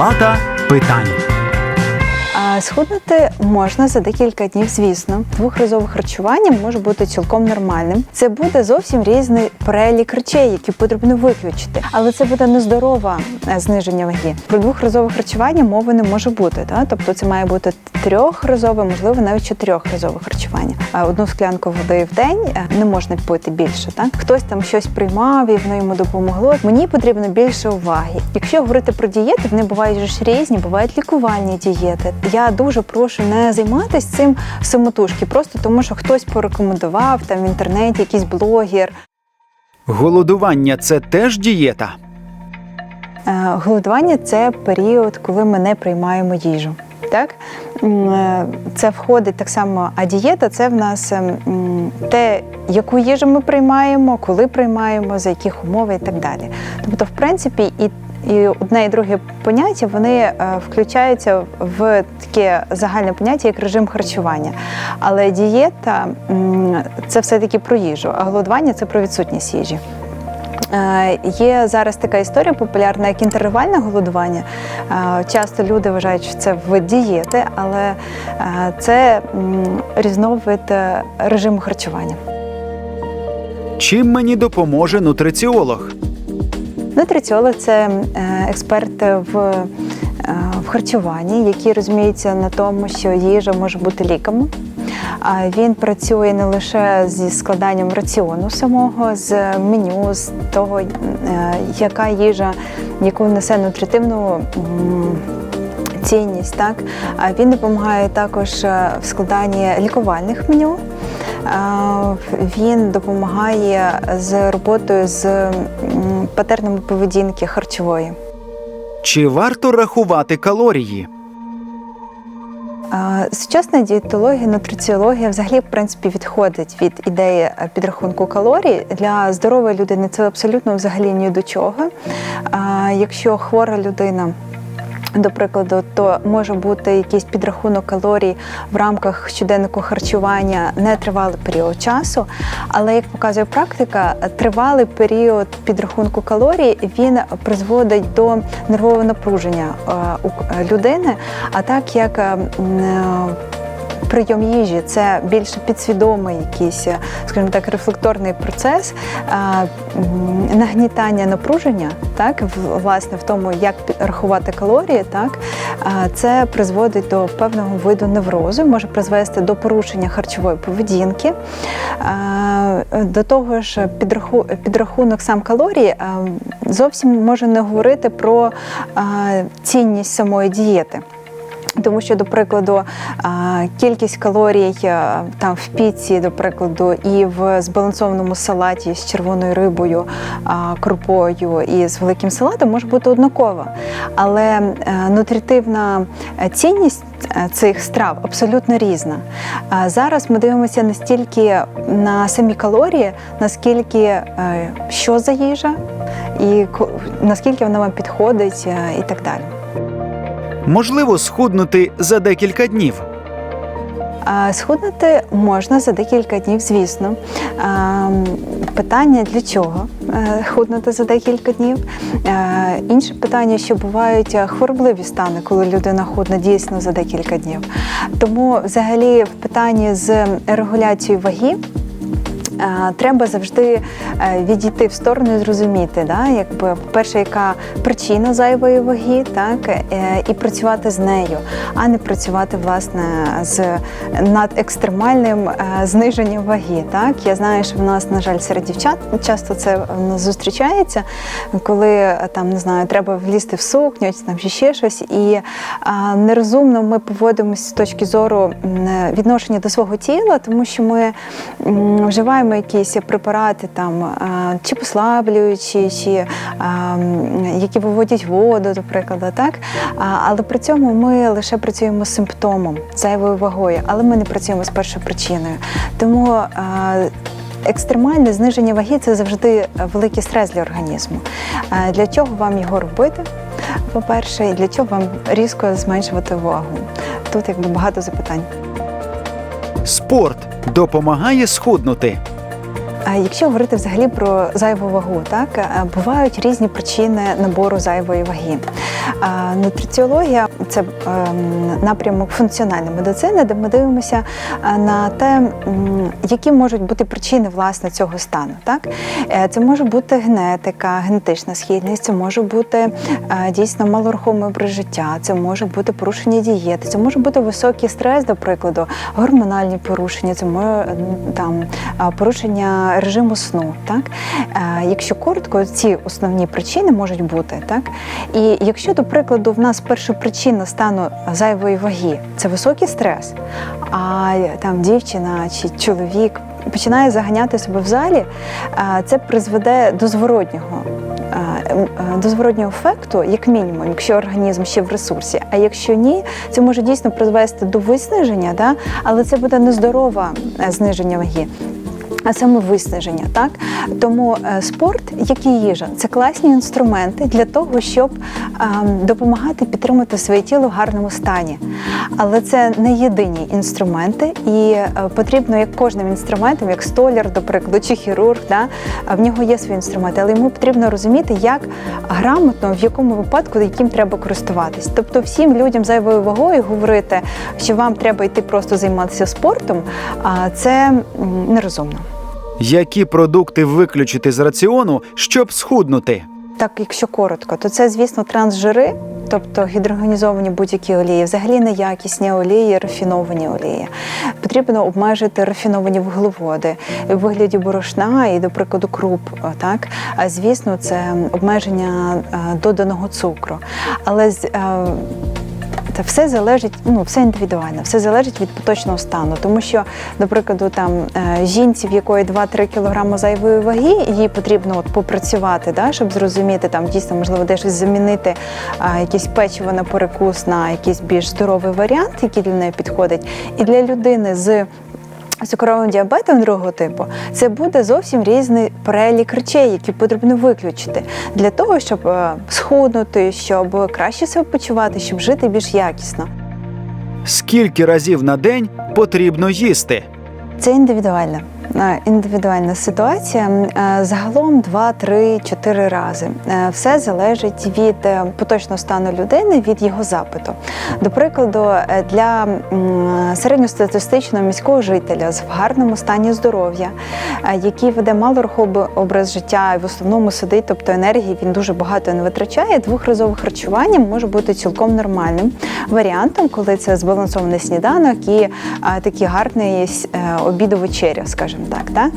Палата питань. Схуднути можна за декілька днів, звісно. Двохразове харчування може бути цілком нормальним. Це буде зовсім різний перелік речей, які потрібно виключити. Але це буде нездорове зниження ваги. Про двохразове харчування мови не може бути. Та? Тобто це має бути трьохразове, можливо, навіть чотирьохразове харчування. Одну склянку води в день е, не можна пити більше. Так? Хтось там щось приймав і воно йому допомогло. Мені потрібно більше уваги. Якщо говорити про дієти, вони бувають ж різні, бувають лікувальні дієти. Я дуже прошу не займатися цим самотужки, просто тому що хтось порекомендував там в інтернеті, якийсь блогер. Голодування це теж дієта. Е, Голодування це період, коли ми не приймаємо їжу. Так? Е, Це входить так само, а дієта це в нас те, яку їжу ми приймаємо, коли приймаємо, за яких умов і так далі. Тобто, в принципі, і і одне і друге поняття вони е, включаються в таке загальне поняття, як режим харчування. Але дієта це все-таки про їжу, а голодування це про відсутність їжі. Е, Є зараз така історія популярна, як інтервальне голодування. Е, Часто люди вважають, що це вид дієти, але це різновид режиму харчування. Чим мені допоможе нутриціолог? Нутриціолог це е, експерт в, е, в харчуванні, який розуміється на тому, що їжа може бути ліками. Він працює не лише зі складанням раціону самого, з меню, з того, е, яка їжа, яку несе нутритивну цінність. Так? Він допомагає також в складанні лікувальних меню. Він допомагає з роботою з патернами поведінки харчової. Чи варто рахувати калорії? Сучасна дієтологія, нутриціологія взагалі в принципі відходить від ідеї е, підрахунку калорій. Для здорової людини це абсолютно взагалі ні до чого. Якщо хвора людина. До прикладу, то може бути якийсь підрахунок калорій в рамках щоденнику харчування не тривалий період часу. Але як показує практика, тривалий період підрахунку калорій він призводить до нервового напруження е, у людини. А так як е, м, е, Прийом їжі це більше підсвідомий якийсь, е, скажімо так, рефлекторний процес нагнітання напруження, так власне в тому, як рахувати калорії, так це призводить до певного виду неврозу, може призвести до порушення харчової поведінки. До того ж, підрахунок сам калорій зовсім може не говорити про цінність самої дієти. Тому що, до прикладу, кількість калорій там в піці, до прикладу, і в збалансованому салаті з червоною рибою, крупою і з великим салатом може бути однакова. Але е, нутритивна е, цінність е, цих страв абсолютно різна. Зараз ми дивимося не стільки на самі калорії, наскільки е, що за їжа, і наскільки вона вам підходить, е, і так далі. Можливо, схуднути за декілька днів. Схуднути можна за декілька днів, звісно. Питання для чого е, худнути за декілька днів. Е, Інше питання, що бувають е, хворобливі стани, коли людина худне дійсно за декілька днів. Тому, взагалі, в питанні з регуляцією ваги. Е, Треба завжди е, відійти в сторону і зрозуміти, да, якби по-перше, яка причина зайвої ваги, так е, і працювати з нею, а не працювати власне з над екстремальним зниженням ваги. Так я знаю, що в нас, на жаль, серед дівчат часто це зустрічається, коли там не знаю, треба влізти в сукню, там чи ще щось, і нерозумно ми поводимося з точки зору відношення до свого тіла, тому що ми м, вживаємо якісь препарати, там е, чи послаблюючі, чи е, які виводять воду, до прикладу, так але при цьому ми лише працюємо з симптомом зайвою вагою, але ми не працюємо з першою причиною. Тому е, Екстремальне зниження ваги це завжди великий стрес для організму. Для чого вам його робити? По-перше, і для чого вам різко зменшувати вагу? Тут якби багато запитань. Спорт допомагає схуднути. А Якщо говорити взагалі про зайву вагу, так е, бувають різні причини набору зайвої ваги. Нутриціологія це ем, напрямок функціональної медицини, де ми дивимося е, на те, які можуть бути причини власне цього стану. Так Е, це може бути генетика, генетична схильність, це може бути дійсно малорухомий образ життя, це може бути порушення дієти, це може бути високий стрес, до прикладу, гормональні порушення, це може там порушення режиму сну. Так? Е, Якщо коротко, ці основні причини можуть бути. Так? І якщо, до прикладу, в нас перша причина стану зайвої ваги це високий стрес, а там дівчина чи чоловік починає заганяти себе в залі, це призведе до зворотнього. е, До зворотнього ефекту, як мінімум, якщо організм ще в ресурсі. А якщо ні, це може дійсно призвести до виснаження, да? але це буде нездорове е, зниження ваги. А саме виснаження, так тому е, спорт, як і їжа, це класні інструменти для того, щоб е, допомагати підтримати своє тіло в гарному стані. Але це не єдині інструменти, і е, потрібно як кожним інструментом, як столяр, до прикладу, чи хірург, да, в нього є свої інструменти, але йому потрібно розуміти, як грамотно, в якому випадку яким треба користуватись. Тобто, всім людям зайвою вагою говорити, що вам треба йти просто займатися спортом, це нерозумно. Які продукти виключити з раціону, щоб схуднути? Так, якщо коротко, то це, звісно, трансжири, тобто гідрогенізовані будь-які олії, взагалі неякісні олії, рафіновані олії. Потрібно обмежити рафіновані вуглеводи в вигляді борошна і, до прикладу, круп. Так, а звісно, це обмеження е, доданого цукру. Але з- е, все залежить, ну все індивідуально, все залежить від поточного стану. Тому що, до прикладу, там е, жінці, в якої 2-3 кг зайвої ваги, їй потрібно от попрацювати, да, щоб зрозуміти, там дійсно можливо десь замінити а, якісь печиво на перекус на якийсь більш здоровий варіант, який для неї підходить. І для людини з Цукровим діабетом другого типу це буде зовсім різний перелік речей, які потрібно виключити для того, щоб е, схуднути, щоб краще себе почувати, щоб жити більш якісно. Скільки разів на день потрібно їсти? Це індивідуальна. Е, Індивідуальна ситуація Е, загалом 2, 3, 4 рази. Е, Все залежить від поточного стану людини, від його запиту. До прикладу, для середньостатистичного міського жителя з в гарному стані здоров'я, який веде малоруховий образ життя і в основному сидить, тобто енергії він дуже багато не витрачає. Двохразове харчування може бути цілком нормальним варіантом, коли це збалансований сніданок і такий гарний обід вечеря, скажімо так. Та?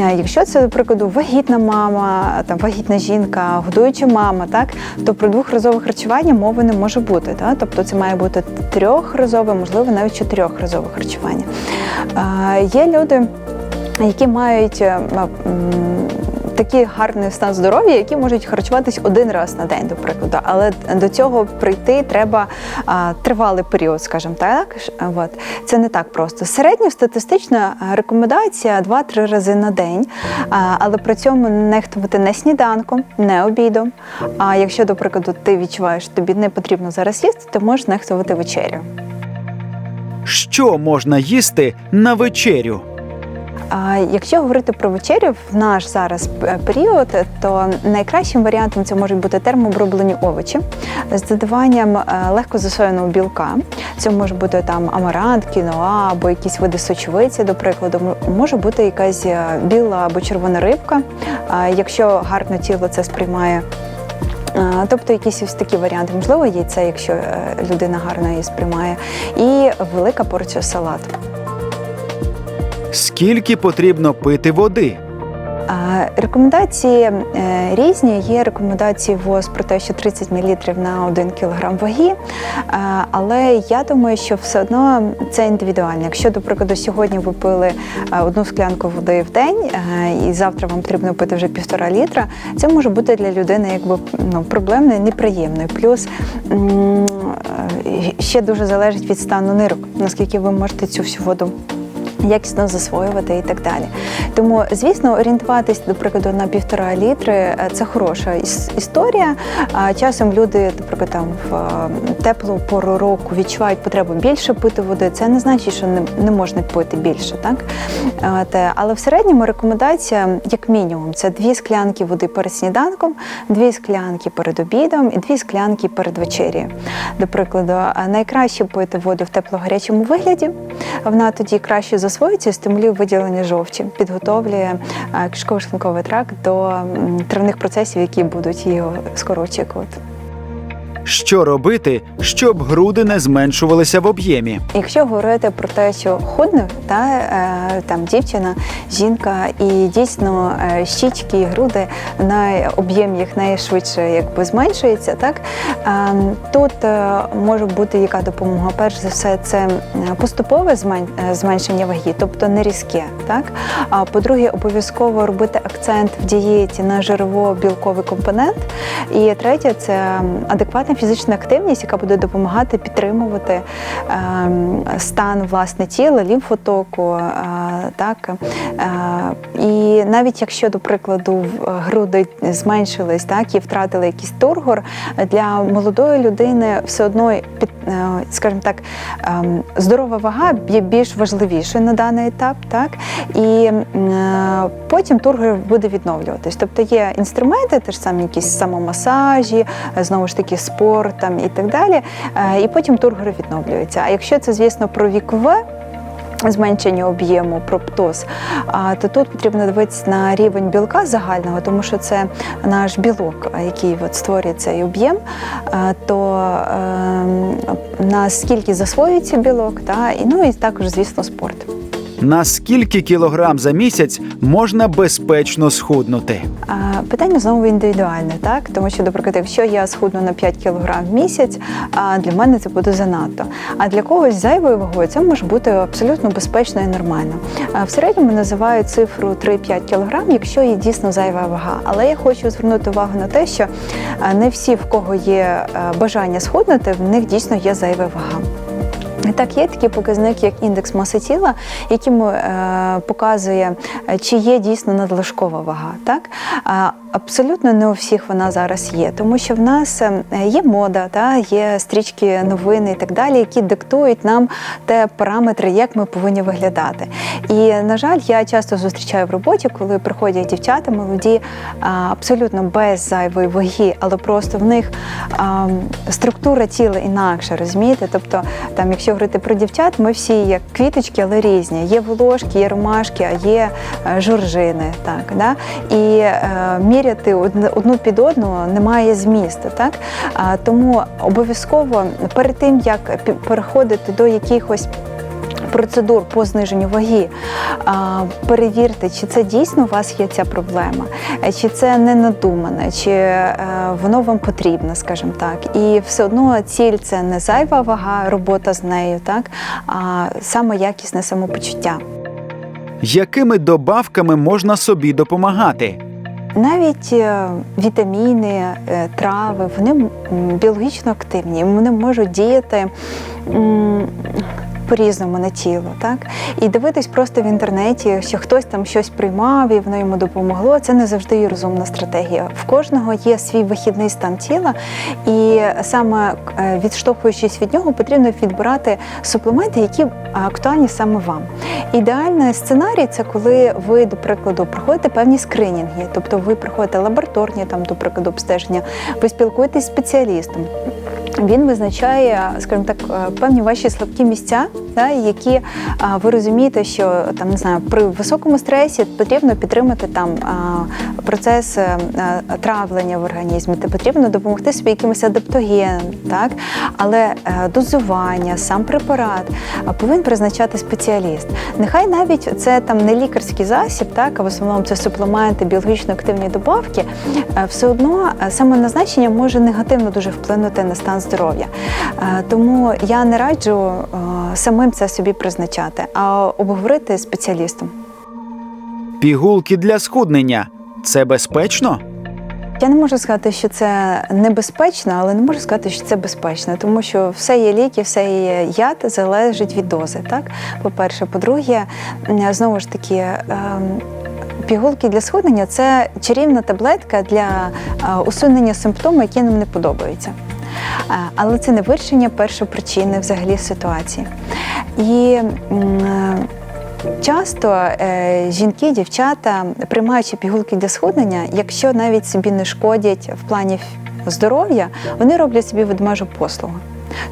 Е, Якщо це, до прикладу, вагітна мама, там вагітна жінка, годуюча мама, так то про двохразове харчування мови не може бути. Та? Тобто це має бути трьохразове, можливо, навіть чотирьохразове харчування. Е, Є люди, які мають е, такий гарний стан здоров'я, які можуть харчуватись один раз на день, до прикладу. Але до цього прийти треба а, тривалий період, скажімо так. От. Це не так просто. Середньостатистична рекомендація 2-3 рази на день, а, але при цьому нехтувати не сніданком, не обідом. А якщо, до прикладу, ти відчуваєш, що тобі не потрібно зараз їсти, то можеш нехтувати вечерю. Що можна їсти на вечерю? Якщо говорити про вечерю в наш зараз е, період, то найкращим варіантом це можуть бути термооброблені овочі з додаванням е, легко засоєного білка. Це може бути там амарант, кіноа або якісь види сочовиці, до прикладу. Може бути якась е, біла або червона рибка, якщо гарно тіло це сприймає. Тобто якісь ось такі варіанти, можливо, яйце, якщо е, людина гарно її сприймає, і велика порція салату. Скільки потрібно пити води? Рекомендації е, різні. Є рекомендації ВОЗ про те, що 30 мл на 1 кг ваги. Але я думаю, що все одно це індивідуально. Якщо, до прикладу, сьогодні ви пили е, одну склянку води в день, е, і завтра вам потрібно пити вже півтора літра, це може бути для людини якби ну, проблемною, неприємною. Плюс е, ще дуже залежить від стану нирок, наскільки ви можете цю всю воду якісно засвоювати і так далі. Тому, звісно, орієнтуватись, до прикладу, на півтора літри е, це хороша історія. Часом люди, наприклад, там в е, теплу пору року відчувають потребу більше пити води. Це не значить, що не, можна пити більше, так? Але в середньому рекомендація, як мінімум, це дві склянки води перед сніданком, дві склянки перед обідом і дві склянки перед вечерю. До прикладу, найкраще пити воду в тепло-гарячому вигляді. Вона тоді краще засвоюється і стимулює виділення жовчі, підготовлює е, кишково-шлунковий тракт до травних процесів, які будуть його скоро очікувати. Що робити, щоб груди не зменшувалися в об'ємі? Якщо говорити про те, що худне, та е, там дівчина, жінка, і дійсно е, щічки і груди на об'єм їх найшвидше якби зменшується, так е, тут може бути яка допомога? Перш за все, це поступове зменшення ваги, тобто не різке. Так а по-друге, обов'язково робити акцент в дієті на жирово-білковий компонент. І третє це фізична активність, яка буде допомагати підтримувати ем, стан власне тіла, лімфотоку. е, так. Е, і навіть якщо, до прикладу, груди зменшились так, і втратили якийсь тургор, для молодої людини все одно е, скажімо так, ем, здорова вага є більш важливішою на даний етап, так і е, потім тургор буде відновлюватись. Тобто є інструменти, теж самі якісь самомасажі, е, знову ж таки спорт там і так далі. е, І потім тургори відновлюються. А якщо це, звісно, про вікове. Зменшення об'єму проптоз, то тут потрібно дивитися на рівень білка загального, тому що це наш білок, який от створює цей об'єм, то ем, наскільки засвоюється білок, та ну і також, звісно, спорт. На скільки кілограм за місяць можна безпечно схуднути? Питання знову індивідуальне, так тому що, наприклад, якщо я схудну на 5 кг в місяць, для мене це буде занадто. А для когось зайвою вагою це може бути абсолютно безпечно і нормально. В середньому називають цифру 3-5 кг, якщо є дійсно зайва вага. Але я хочу звернути увагу на те, що не всі, в кого є бажання схуднути, в них дійсно є зайва вага. Так, є такий показник, як індекс маси тіла, який е, показує, чи є дійсно надлишкова вага. Так? Абсолютно не у всіх вона зараз є, тому що в нас е, є мода, та, є стрічки новини і так далі, які диктують нам те параметри, як ми повинні виглядати. І, на жаль, я часто зустрічаю в роботі, коли приходять дівчата молоді, абсолютно без зайвої ваги, але просто в них а, структура тіла інакша, розумієте? Тобто, там, якщо говорити про дівчат, ми всі як квіточки, але різні. Є волошки, є ромашки, а є е, жоржини. Так, да? І е, міряти одну під одну немає змісту. Так? Тому обов'язково перед тим, як переходити до якихось процедур по зниженню ваги, перевірте, чи це дійсно у вас є ця проблема, е, чи це не надумане, чи е, воно вам потрібно, скажімо так. І все одно ціль це не зайва вага, робота з нею, так, а саме якісне самопочуття. Якими добавками можна собі допомагати? Навіть е, вітаміни, е, трави, вони біологічно активні, вони можуть діяти. По-різному на тіло, так і дивитись просто в інтернеті, що хтось там щось приймав і воно йому допомогло. Це не завжди розумна стратегія. В кожного є свій вихідний стан тіла, і саме е, відштовхуючись від нього, потрібно відбирати суплементи, які актуальні саме вам. Ідеальний сценарій це коли ви, до прикладу, проходите певні скринінги, тобто ви проходите лабораторні, там, до прикладу, обстеження, ви спілкуєтесь з спеціалістом. Він визначає, скажімо так, е, певні ваші слабкі місця, да, які а, ви розумієте, що там не знаю, при високому стресі потрібно підтримати там процес е, е, травлення в організмі, де потрібно допомогти собі якимось адаптогеном, так але е, дозування, сам препарат повинен призначати спеціаліст. Нехай навіть це там не лікарський засіб, так а в основному це суплементи, біологічно активні добавки, е, все одно е, саме назначення може негативно дуже вплинути на стан здоров'я. Е, Тому я не раджу е, самим це собі призначати, а обговорити з спеціалістом. Пігулки для схуднення це безпечно? Я не можу сказати, що це небезпечно, але не можу сказати, що це безпечно, тому що все є ліки, все є яд, залежить від дози. Так, по-перше, по-друге, знову ж таки. ем, Пігулки для схуднення це чарівна таблетка для е, усунення симптомів, які нам не подобаються. Е, Але це не вирішення першопричини взагалі ситуації. І е, Часто е, жінки, дівчата, приймаючи пігулки для схуднення, якщо навіть собі не шкодять в плані здоров'я, вони роблять собі ведмежу послугу.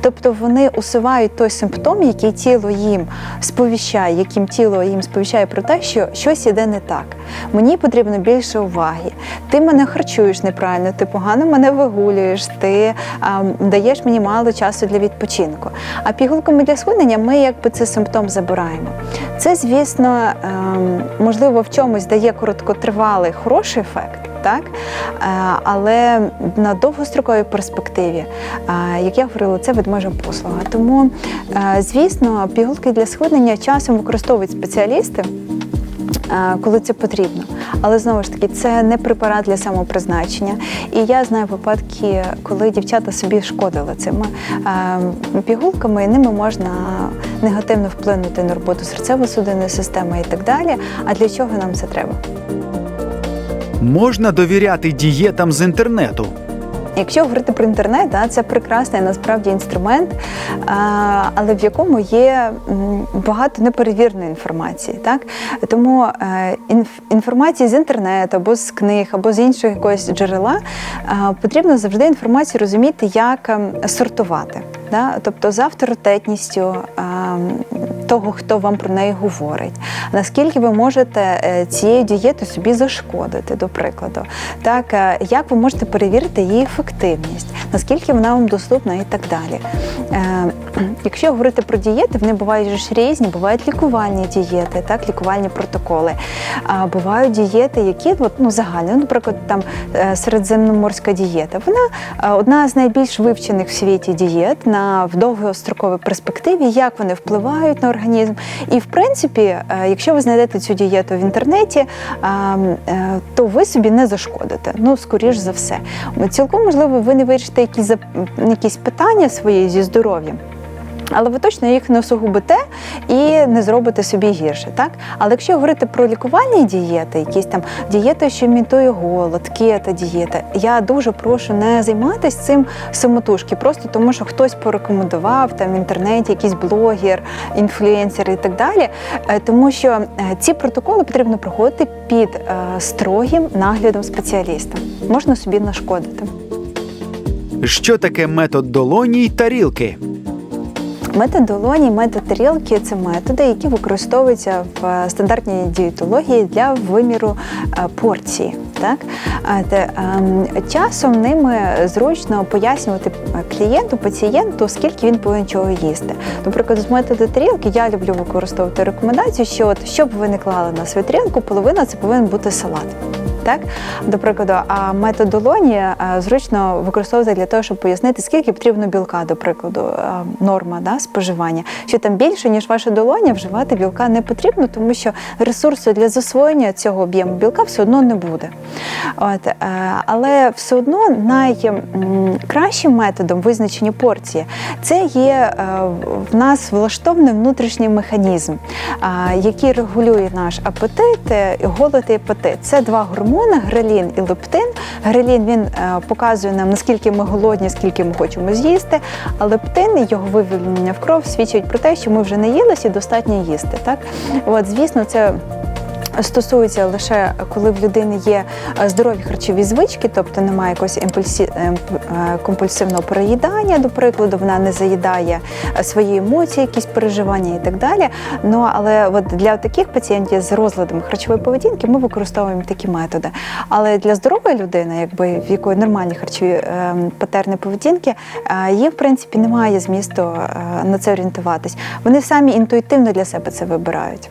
Тобто вони усувають той симптом, який тіло їм сповіщає, яким тіло їм сповіщає про те, що щось іде не так. Мені потрібно більше уваги. Ти мене харчуєш неправильно, ти погано мене вигулюєш, ти а, даєш мені мало часу для відпочинку. А пігулками для схуднення ми якби цей симптом забираємо. Це, звісно, ем, можливо, в чомусь дає короткотривалий хороший ефект. Так, Е, але на довгостроковій перспективі, е, як я говорила, це ведмежа послуга. Тому, е, звісно, пігулки для схуднення часом використовують спеціалісти. Коли це потрібно, але знову ж таки це не препарат для самопризначення. І я знаю випадки, коли дівчата собі шкодили цими пігулками, і ними можна негативно вплинути на роботу серцево-судинної системи і так далі. А для чого нам це треба? Можна довіряти дієтам з інтернету. Якщо говорити про інтернет, да, це прекрасний насправді інструмент, але в якому є багато неперевіреної інформації. Так? Тому е, інформації з інтернету або з книг, або з іншого якогось джерела потрібно завжди інформацію розуміти, як ем, сортувати. Да? Тобто з авторитетністю а, того, хто вам про неї говорить, наскільки ви можете е, цією дієтою собі зашкодити, до прикладу, так е, як ви можете перевірити її ефективність, наскільки вона вам доступна і так далі. Якщо говорити про дієти, вони бувають ж різні, бувають лікувальні дієти, так, лікувальні протоколи. А бувають дієти, які от, ну, загальні, ну, наприклад, там е, середземноморська дієта. Вона е, одна з найбільш вивчених в світі дієт на в довгостроковій перспективі, як вони впливають на організм. І в принципі, е, якщо ви знайдете цю дієту в інтернеті, то ви собі не зашкодите. Ну, скоріш за все. Цілком можливо, ви не вирішите якісь, якісь питання свої зі здоров'ям. Але ви точно їх не усугубите і не зробите собі гірше, так? Але якщо говорити про лікувальні дієти, якісь там дієти, що імітує голод, кето дієта, я дуже прошу не займатися цим самотужки, просто тому що хтось порекомендував там в інтернеті, якийсь блогер, інфлюенсер і так далі. Е, Тому що е, ці протоколи потрібно проходити під е, строгим наглядом спеціаліста. Можна собі нашкодити. Що таке метод долоні й тарілки? Метод долоні, метод тарілки це методи, які використовуються в е, стандартній дієтології для виміру е, порції. Так? Ем, часом ними зручно пояснювати клієнту, пацієнту, скільки він повинен чого їсти. Наприклад, з методу тарілки я люблю використовувати рекомендацію, що от, щоб ви не клали на свою тарілку, половина це повинен бути салат. Так, до прикладу, а метод долоні е, зручно використовувати для того, щоб пояснити, скільки потрібно білка, до прикладу, е, норма да, споживання. Що там більше, ніж ваша долоня, вживати білка не потрібно, тому що ресурсу для засвоєння цього об'єму білка все одно не буде. От, е, але все одно найкращим методом визначення порції це є в нас влаштований внутрішній механізм, який регулює наш апетит, голод і апетит. Це два гормони грелін і лептин. Грелін він е, показує нам, наскільки ми голодні, скільки ми хочемо з'їсти, а лептин, його вивільнення в кров свідчить про те, що ми вже наїлися і достатньо їсти. Так? От, звісно, це стосується лише коли в людини є е, здорові харчові звички, тобто немає якогось імпульсі... е, компульсивного переїдання, до прикладу, вона не заїдає е, свої емоції, якісь переживання і так далі. Ну але от для таких пацієнтів з розладами харчової поведінки ми використовуємо такі методи. Але для здорової людини, якби в якої нормальні харчові е, патерни поведінки, їй в принципі немає змісту на це орієнтуватись. Вони самі інтуїтивно для себе це вибирають.